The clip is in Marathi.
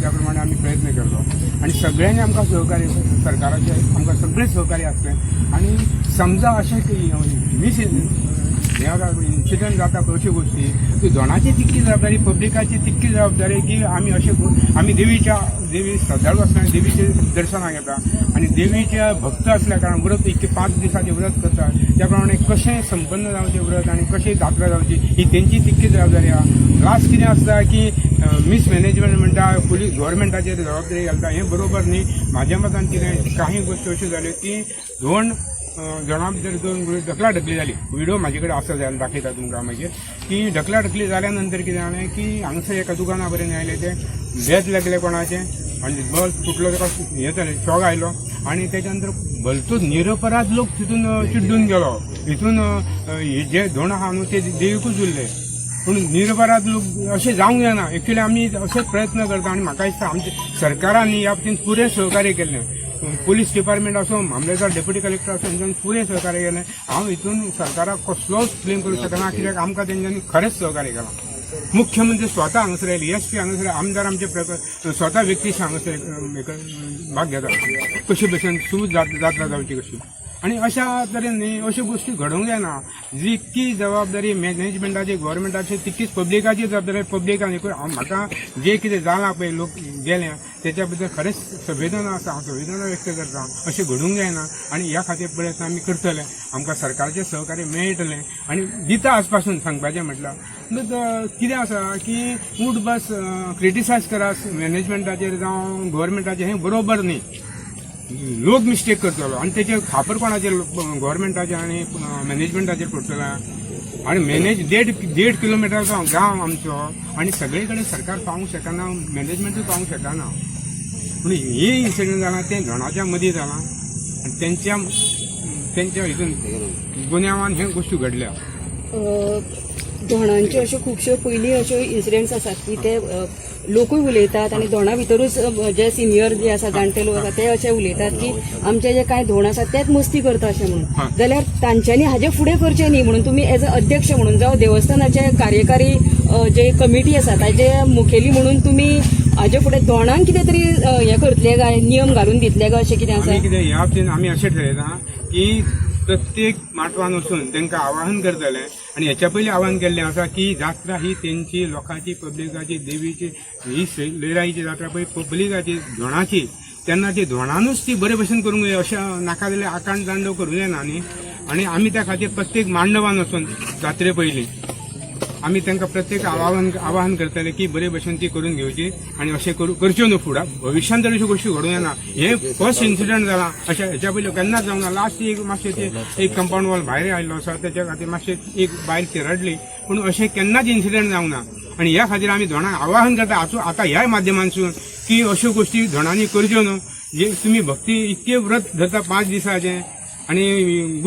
त्या प्रमाणे आम्ही प्रयत्न करतो. आणि सगळ्यांनी आमकां सहकार्य सरकाराचे आमकां सगळें सहकार्य आसलें आणि समजा अशें की मिस इन्सिडंट जाता पळय गोष्टी. ती दोनाची तितकी जबाबदारी पब्लिकाची तितकी जबाबदारी की आमी अशें करून- आमी देवीच्या देवी श्रद्धाळू आसतना देवीचे दर्शनाक येता आणि देवीच्या भक्त असल्या कारणान व्रत इतके पांच दिसांचे व्रत करतात. त्या प्रमाणे कशें संपन्न जावचें व्रत आणि कशी जात्रा जावची ही तेंची तितकी जबाबदारी आहा. लास्ट कितें आसता की मिसमॅनेजमेंट म्हणटा पुलीस गव्हर्मेंटाचेर जबाबदारी घालता. हें बरोबर न्ही. म्हाज्या मतान कितें काही गोश्टी अश्यो जाल्यो की दोन जणां भितर दोन ढकला ढकली जाली व्हिडिओ म्हाजे कडेन आसा जाल्यार दाखयता तुमकां मागीर म्हणजे. की ढकला ढकली जाल्या नंतर कितें जालें की हांगसर एका दुकाना पर्यंत आयलें तें वेज लागलें कोणाचें. आणि म्हणजे बल्ब फुटलो तेका हें जालें शॉक आयलो. आणि त्याच्यानंतर भलतोच निरपराध लोक तिथून चिड्डून गेलो. हितून हे जे धोण आहा न्हू ते देवीकूच उरले. पूण निरपराध लोक अशें जावंक जायना एक्चुली आमी अशेच प्रयत्न करता आनी म्हाका दिसता आमच्या सरकारान ह्या बाबतींत पुरें सहकार्य केल्लें पुलीस डिपार्टमेंट असो मामलेदार डेप्युटी कलेक्टर असो हेंच्यांनी पुरे सहकार्य केलें हांव हितून सरकाराक कसलोच ब्लेम करूंक शकना कित्याक आमकां तेंच्यांनी खरेंच सहकार्य केलां. मुख्यमंत्री स्वता हांगासर आयले एस पी हांगासर आमदार आमचे प्रक स्वता व्यक्ती हांगासर भाग घेता कशे भशेन सूज जात- जात्रा जावची कशी? आणि अशा तरेन न्ही अश्यो गोश्टी घडोवंक जायना जितकी जबाबदारी मॅनेजमेंटाची गव्हर्मेंटाची तितकीच पब्लिकाची जबाबदारी पब्लिकान म्हाका जे कितें जालां पळय लोक गेले त्याच्या बद्दल खरेंच संवेदना आसा हांव संवेदना व्यक्त करता अशें घडूंक जायना आणि ह्या खातीर प्रयत्न आमी करतले. आमकां सरकारचें सहकार्य मेळटलें. आणि दिता आज पासून सांगपाचें म्हटल्यार बट कितें आसा की उठ बस क्रिटिसायज करा मॅनेजमेंटाचेर जावं गव्हर्मेंटाचेर हें बरोबर न्ही. लोक मिस्टेक करतलो आणि त्याचे खापर कोणाचेर गव्हर्मेंटाचे आणि मॅनेजमेंटाचेर पडटलो आणि मॅनेज देड देड किलोमिटरचो गांव आमचो. आणि सगळे कडेन सरकार पावूंक शकना मॅनेजमेंटूय पावूंक शकना पूण हे इन्सिडेंट जाला तें घणाच्या मदीं जालां आनी तेंच्या तेंच्या हितून गुन्यांवान ह्यो गोश्टी घडल्या. धोणांच्यो अश्यो खुबश्यो पयलीं अश्यो इन्सिडेंट्स आसात की ते लोकूय उलयतात आनी धोणा भितरूच जे सिनियर जे आसा जाणटे लोक आसा ते अशे उलयतात की आमचे जे कांय धोण आसात तेच मस्ती करता अशें. म्हणून जाल्यार तांच्यांनी हाजे फुडें करचें न्ही म्हणून तुमी एज अ अध्यक्ष म्हणून जावं देवस्थानाचे कार्यकारी जे कमिटी आसा ताजे मुखेली म्हणून तुमी हाजे फुडें धोणांक कितें तरी हें करतले काय नियम घालून दितले काय अशें कितें आसा कितें ह्या आमी अशें ठरयता की प्रत्येक माटवान वचून तांकां आवाहन करतले आनी हेच्या पयलीं आवाहन केल्लें आसा की जात्रा ही तेंची लोकांची पब्लिकाची देवीची ही लयराईची जात्रा पळय पब्लिकाची धोणाची तेन्ना ती धोणानूच ती बरे भशेन करूंक जाय अशें नाका जाल्यार आकांड दांडव करूं जायना न्ही आनी आमी त्या खातीर प्रत्येक मांडवान वचून जात्रे पयलीं आमी तांकां प्रत्येक आवाहन आवाहन करतले की बरे भशेन ती करून घेवची आणि अशें करू करच्यो न्हू फुडां भविश्यांत तर अश्यो गोश्टी घडूं येना हे फर्स्ट इन्सिडंट जाला अशें हेच्या पयलीं केन्नाच जावंक ना लास्ट एक मातशें ते एक कंपाऊंड वॉल भायर आयिल्लो आसा तेच्या खातीर मातशें एक बायल तिरडली पूण अशें केन्नाच इन्सिडंट जावंक ना. आनी ह्या खातीर आमी धोणांक आवाहन करता हाचो आतां ह्या माध्यमांतसून की अश्यो गोश्टी धोणांनी करच्यो न्हू जे तुमी भक्ती इतके व्रत धरता पांच दिसाचे आणि